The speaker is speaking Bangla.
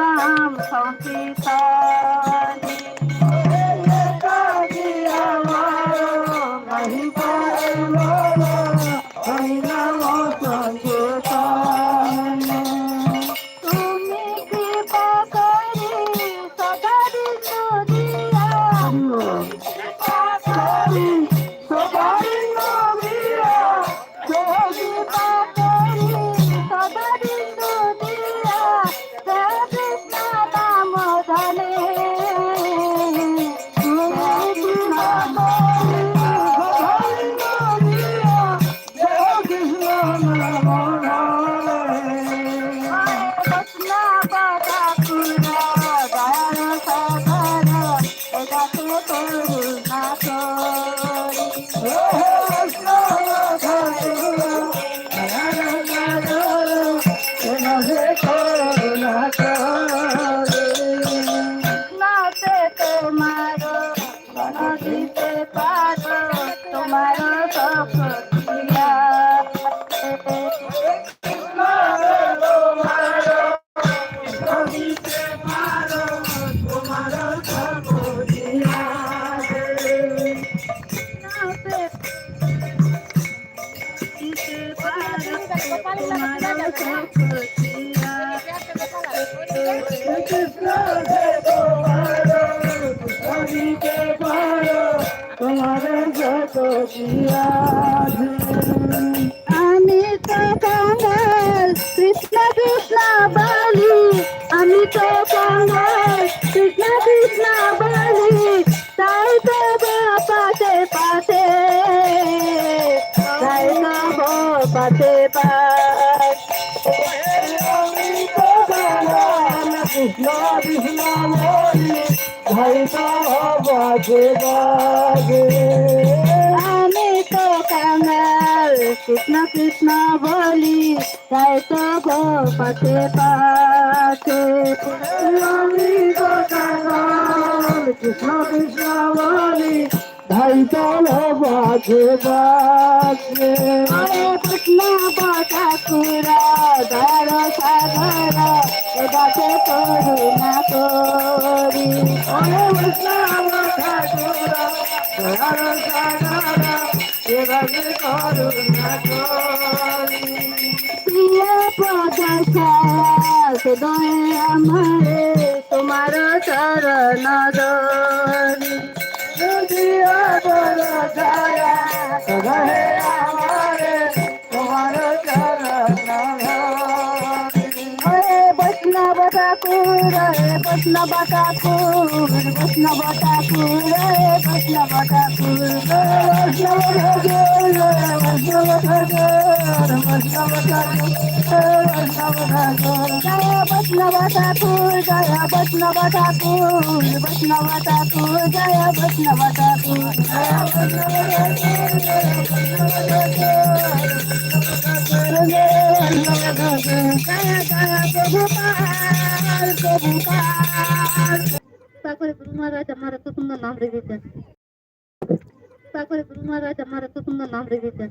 नाम संपिता আমি তো কাঙ্গাল কৃষ্ণ কৃষ্ণ বলি আমি তো কৃষ্ণ কৃষ্ণ বলি ভাই তো বাজে বাজে আমি তো কাঙ্গাল কৃষ্ণ কৃষ্ণ বলি, তাই তো গো পাশে পাশে আমি তো কাঙ্গাল কৃষ্ণ কৃষ্ণ বলি ভাই কৃষ্ণ কাছে করুণা করি এভাবে করুণা করি। প্রিয় প্রদর্শক দয়া বৈষ্ণব ঠাকুর বৈষ্ণব ঠাকুর বৈষ্ণব ঠাকুর বৈষ্ণব ঠাকুর বৈষ্ণব ঠাকুর বৈষ্ণব ঠাকুর বৈষ্ণব ঠাকুর জয় বৈষ্ণব ঠাকুর জয় বৈষ্ণব ঠাকুর বৈষ্ণব ঠাকুর জয় বৈষ্ণব ঠাকুর साखरे गुरु महाराज हमारा तो तुमका नाम रे देते साखरे गुरु महाराज हमारा तो तुमका नाम रे देते